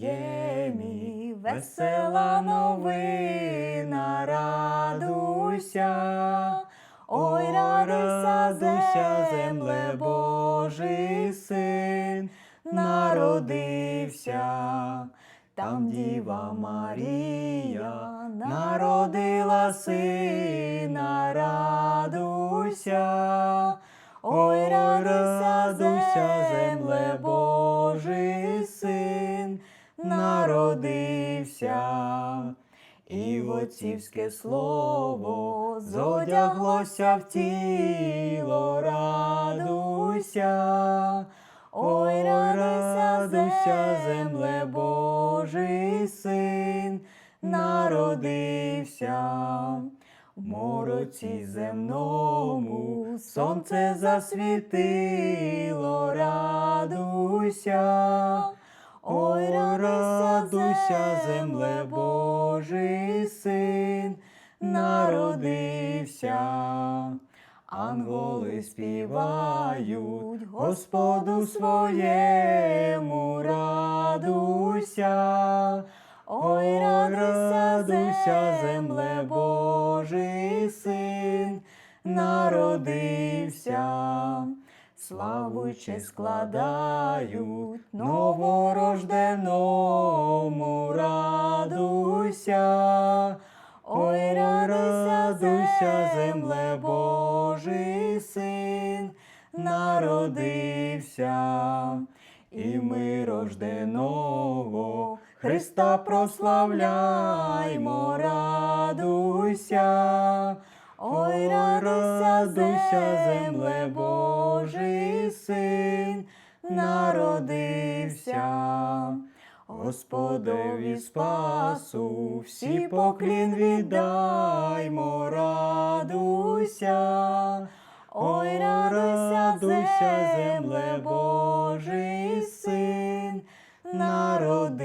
Вифлеємі, весела новина, радуйся, ой, радуйся, земле Божий син. Народився. Там Діва Марія. Народила сина, радуйся, ой, радуйся, земле Божий син народився. І отцівське слово зодяглося в тіло, радуйся, ой, радуйся, земле Божий син народився. В мороці земному сонце засвітило, радуйся, ой, радуйся, земле Божий син народився. Анголи співають Господу своєму, радуйся, ой, радуйся, земле Божий син народився. Славу честь складають новорожденому, радуйся, ой, радуйся, земле Божий син. Народився, і ми рожденого Христа прославляймо, радуйся, ой, радуйся, земле Божий син народився. Господові спасу, всі поклін віддаймо, радуйся, ой, радуйся, земле Божий син народився.